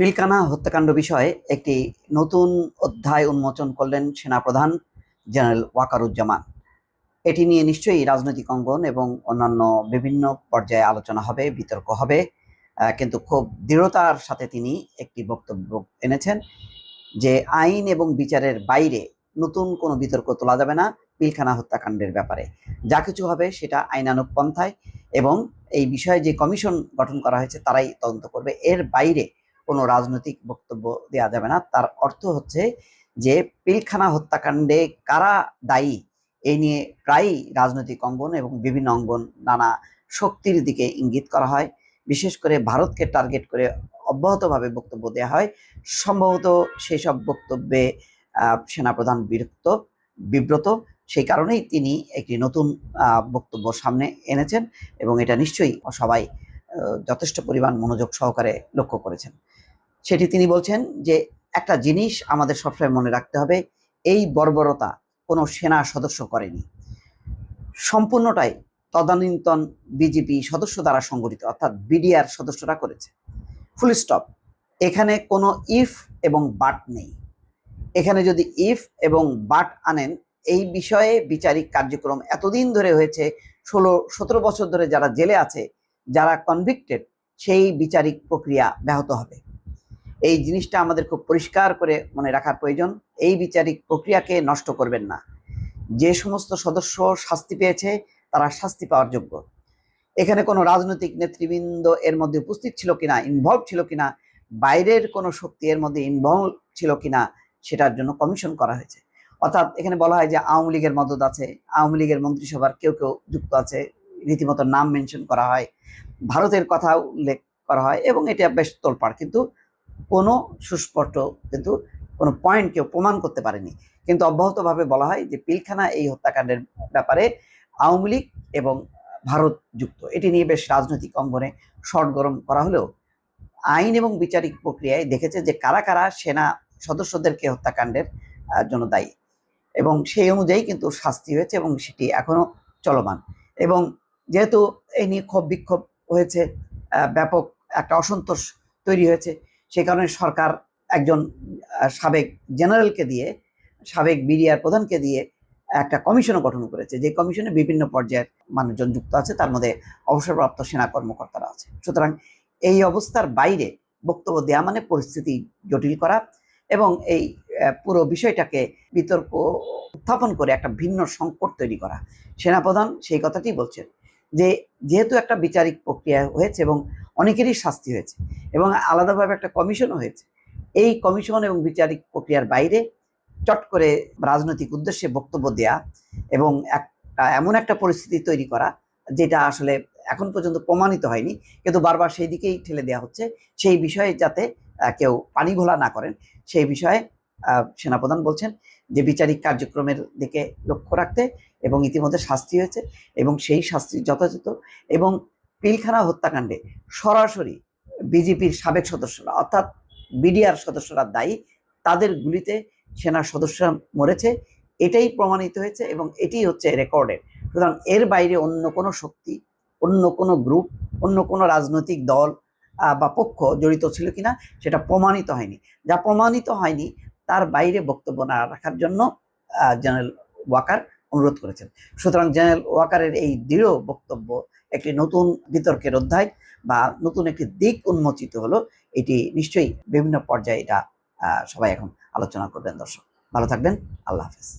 পিলকানা হত্যাকাণ্ড বিষয়ে একটি নতুন অধ্যায় উন্মোচন করলেন সেনাপ্রধান জেনারেল ওয়াকারুজ্জামান। এটি নিয়ে নিশ্চয়ই রাজনৈতিক অঙ্গন এবং অন্যান্য বিভিন্ন পর্যায়ে আলোচনা হবে, বিতর্ক হবে কিন্তু খুব দৃঢ়তার সাথে তিনি একটি বক্তব্য এনেছেন যে আইন এবং বিচারের বাইরে নতুন কোনো বিতর্ক তোলা যাবে না পিলখানা হত্যাকাণ্ডের ব্যাপারে। যা কিছু হবে সেটা আইনানুগ পন্থায় এবং এই বিষয়ে যে কমিশন গঠন করা হয়েছে তারাই তদন্ত করবে। এর বাইরে কোনো রাজনৈতিক বক্তব্য দেওয়া যাবে না। তার অর্থ হচ্ছে যে পিলখানা হত্যাকাণ্ডে কারা দায়ী এই নিয়ে প্রায়ই রাজনৈতিক অঙ্গন এবং বিভিন্ন অঙ্গন নানা শক্তির দিকে ইঙ্গিত করা হয়। বিশেষ করে ভারতকে টার্গেট করে অব্যাহতভাবে বক্তব্য দেওয়া হয়। সম্ভবত সেই সব বক্তব্যে সেনাপ্রধান বিরক্ত, বিব্রত। সেই কারণেই তিনি একটি নতুন বক্তব্য সামনে এনেছেন এবং এটা নিশ্চয়ই সবাই যথেষ্ট পরিমাণ মনোযোগ সহকারে লক্ষ্য করেছেন। সেটি তিনি বলছেন যে, একটা জিনিস আমাদের সবসময় মনে রাখতে হবে, এই বর্বরতা কোনো সেনা সদস্য করেনি। সম্পূর্ণটাই তদানীন্তন বিজেপি সদস্য দ্বারা সংগঠিত, অর্থাৎ বিডিআর সদস্যরা করেছে। ফুল স্টপ এখানে কোনো ইফ এবং বাট নেই। এখানে যদি ইফ এবং বাট আনেন, এই বিষয়ে বিচারিক কার্যক্রম এতদিন ধরে হয়েছে, ষোলো, সতেরো বছর ধরে যারা জেলে আছে যারা কনভিক্টেড সেই বিচারিক প্রক্রিয়া ব্যাহত হবে। এই জিনিসটা আমাদের খুব পরিষ্কার করে মনে রাখার প্রয়োজন। এই বিচারিক প্রক্রিয়াকে নষ্ট করবেন না। যে সমস্ত সদস্য শাস্তি পেয়েছে, তারা শাস্তি পাওয়ার যোগ্য। এখানে কোনো রাজনৈতিক নেতৃবৃন্দ এর মধ্যে উপস্থিত ছিল কিনা ইনভলভ ছিল কিনা, বাইরের কোনো শক্তি এর মধ্যে ইনভলভ ছিল কিনা, সেটার জন্য কমিশন করা হয়েছে। অর্থাৎ এখানে বলা হয় যে আওয়ামী লীগের মদত আছে, আওয়ামী লীগের মন্ত্রিসভার কেউ কেউ যুক্ত আছে রীতিমতো নাম মেনশন করা হয়, ভারতের কথা উল্লেখ করা হয় এবং এটা বেশ তোলপাড়। কিন্তু কোনো সুস্পষ্ট কিন্তু কোনো পয়েন্ট কেউ প্রমাণ করতে পারেনি। কিন্তু অব্যাহতভাবে বলা হয় যে পিলখানা এই হত্যাকাণ্ডের ব্যাপারে আওয়ামী লীগ এবং ভারত যুক্ত। এটি নিয়ে বেশ রাজনৈতিক অঙ্গনে শর্ট গরম করা হলেও আইন এবং বিচারিক প্রক্রিয়ায় দেখেছে যে কারা কারা সেনা সদস্যদেরকে হত্যাকাণ্ডের জন্য দায়ী। এবং সেই অনুযায়ী কিন্তু শাস্তি হয়েছে এবং সেটি এখনও চলমান। এবং যেহেতু এই নিয়ে ক্ষোভ বিক্ষোভ হয়েছে ব্যাপক একটা অসন্তোষ তৈরি হয়েছে, সেই কারণে সরকার একজন সাবেক জেনারেলকে দিয়ে, সাবেক বিডিআর প্রধানকে দিয়ে একটা কমিশনও গঠন করেছে, যে কমিশনে বিভিন্ন পর্যায়ের মানুষজন যুক্ত আছে, তার মধ্যে অবসরপ্রাপ্ত সেনা কর্মকর্তারা আছে। সুতরাং এই অবস্থার বাইরে বক্তব্য দেওয়া মানে পরিস্থিতি জটিল করা এবং এই পুরো বিষয়টাকে বিতর্ক, উত্থাপন করে একটা ভিন্ন সংকট তৈরি করা। সেনাপ্রধান সেই কথাটি বলছেন। যে যেহেতু একটা বিচারিক প্রক্রিয়া হয়েছে এবং অনেকেরই শাস্তি হয়েছে এবং আলাদাভাবে একটা কমিশনও হয়েছে, এই কমিশন এবং বিচারিক প্রক্রিয়ার বাইরে চট করে রাজনৈতিক উদ্দেশ্যে বক্তব্য দেয়া এবং একটা এমন একটা পরিস্থিতি তৈরি করা যেটা আসলে এখন পর্যন্ত প্রমাণিত হয়নি, কিন্তু বারবার সেই দিকেই ঠেলে দেওয়া হচ্ছে। সেই বিষয়ে যাতে কেউ পানি ঘোলা না করেন, সেই বিষয়ে সেনাপ্রধান বলছেন যে বিচারিক কার্যক্রমের দিকে লক্ষ্য রাখতে এবং ইতিমধ্যে শাস্তি হয়েছে এবং সেই শাস্তি যথাযথ এবং পিলখানা হত্যাকাণ্ডে সরাসরি বিজেপির সাবেক সদস্যরা অর্থাৎ বিডিআর সদস্যরা দায়ী, তাদের গুলিতে সেনা সদস্যরা মরেছে, এটাই প্রমাণিত হয়েছে এবং এটি হচ্ছে রেকর্ডের। সুতরাং এর বাইরে অন্য কোনো শক্তি, অন্য কোনো গ্রুপ, অন্য কোনো রাজনৈতিক দল বা পক্ষ জড়িত ছিল কিনা সেটা প্রমাণিত হয়নি। যা প্রমাণিত হয়নি তার বাইরে বক্তব্য না রাখার জন্য জেনারেল ওয়াকার অনুরোধ করেছেন। সুতরাং জেনারেল ওয়াকারের এই দৃঢ় বক্তব্য একটি নতুন বিতর্কের অধ্যায় বা নতুন একটি দিক উন্মোচিত হলো, এটি নিশ্চয়ই বিভিন্ন পর্যায়ে এটা সবাই এখন আলোচনা করবেন দর্শক। ভালো থাকবেন, আল্লাহ হাফেজ।